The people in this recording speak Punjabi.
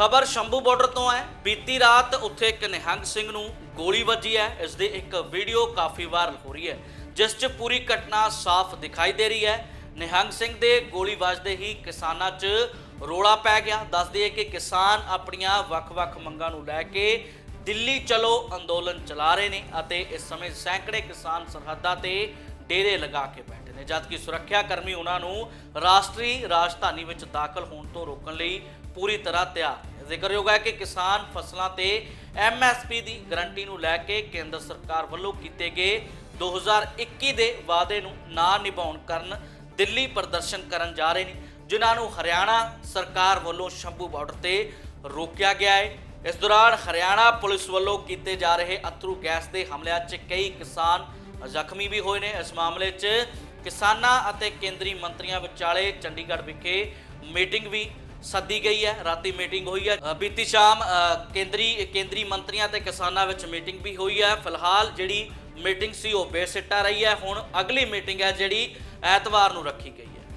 ਖਬਰ ਸ਼ੰਭੂ ਬਾਰਡਰ ਤੋਂ ਹੈ। ਬੀਤੀ ਰਾਤ ਉੱਥੇ ਇੱਕ ਨਿਹੰਗ ਸਿੰਘ ਨੂੰ ਗੋਲੀ ਵੱਜੀ ਹੈ। ਇਸ ਦੀ ਇੱਕ ਵੀਡੀਓ ਕਾਫੀ ਵਾਇਰਲ ਹੋ ਰਹੀ ਹੈ, ਜਿਸ 'ਚ ਪੂਰੀ ਘਟਨਾ ਸਾਫ਼ ਦਿਖਾਈ ਦੇ ਰਹੀ ਹੈ। ਨਿਹੰਗ ਸਿੰਘ ਦੇ ਗੋਲੀ ਵੱਜਦੇ ਹੀ ਕਿਸਾਨਾਂ 'ਚ ਰੋਲਾ ਪੈ ਗਿਆ। ਦੱਸ ਦਈਏ ਕਿ ਕਿਸਾਨ ਆਪਣੀਆਂ ਵੱਖ-ਵੱਖ ਮੰਗਾਂ ਨੂੰ ਲੈ ਕੇ ਦਿੱਲੀ ਚਲੋ ਅੰਦੋਲਨ ਚਲਾ ਰਹੇ ਨੇ ਅਤੇ ਇਸ ਸਮੇਂ ਸੈਂਕੜੇ ਕਿਸਾਨ ਸਰਹੱਦਾਂ ਤੇ ਡੇਰੇ ਲਗਾ ਕੇ ਬੈਠੇ ਨੇ। ਜਦਕਿ ਸੁਰੱਖਿਆ ਕਰਮੀ ਉਹਨਾਂ ਨੂੰ ਰਾਸ਼ਟਰੀ ਰਾਜਧਾਨੀ ਵਿੱਚ ਦਾਖਲ ਹੋਣ ਤੋਂ ਰੋਕਣ ਲਈ ਪੂਰੀ ਤਰ੍ਹਾਂ ਤਿਆਰ ਜ਼ਿਕਰਯੋਗ ਹੈ ਕਿ ਕਿਸਾਨ ਫਸਲਾਂ ਤੇ ਐਮਐਸਪੀ ਦੀ ਗਰੰਟੀ ਨੂੰ ਲੈ ਕੇ ਕੇਂਦਰ ਸਰਕਾਰ ਵੱਲੋਂ ਕੀਤੇ ਗਏ 2021 ਦੇ ਵਾਅਦੇ ਨੂੰ ਨਾ ਨਿਭਾਉਣ ਕਾਰਨ ਦਿੱਲੀ ਪ੍ਰਦਰਸ਼ਨ ਕਰਨ ਜਾ ਰਹੇ ਨੇ, ਜਿਨ੍ਹਾਂ ਨੂੰ ਹਰਿਆਣਾ ਸਰਕਾਰ ਵੱਲੋਂ ਸ਼ੰਭੂ ਬਾਰਡਰ ਤੇ ਰੋਕਿਆ ਗਿਆ ਹੈ। ਇਸ ਦੌਰਾਨ ਹਰਿਆਣਾ ਪੁਲਿਸ ਵੱਲੋਂ ਕੀਤੇ ਜਾ ਰਹੇ ਅਥਰੂ ਗੈਸ ਦੇ ਹਮਲਿਆਂ 'ਚ ਕਈ ਕਿਸਾਨ ਜ਼ਖਮੀ ਵੀ ਹੋਏ ਨੇ। ਇਸ ਮਾਮਲੇ 'ਚ ਕਿਸਾਨਾਂ ਅਤੇ ਕੇਂਦਰੀ ਮੰਤਰੀਆਂ ਵਿਚਾਲੇ ਚੰਡੀਗੜ੍ਹ ਵਿਖੇ ਮੀਟਿੰਗ ਵੀ ਸੱਦੀ ਗਈ ਹੈ, ਰਾਤੀ ਮੀਟਿੰਗ ਹੋਈ ਹੈ। ਬੀਤੀ ਸ਼ਾਮ ਕੇਂਦਰੀ ਕੇਂਦਰੀ ਮੰਤਰੀਆਂ ਤੇ ਕਿਸਾਨਾਂ ਵਿੱਚ ਮੀਟਿੰਗ ਵੀ ਹੋਈ ਹੈ। ਫਿਲਹਾਲ ਜਿਹੜੀ ਮੀਟਿੰਗ ਸੀ ਉਹ ਬੇਸਿੱਟਾ ਰਹੀ ਹੈ। ਹੁਣ ਅਗਲੀ ਮੀਟਿੰਗ ਹੈ ਜਿਹੜੀ ਐਤਵਾਰ ਨੂੰ ਰੱਖੀ ਗਈ ਹੈ।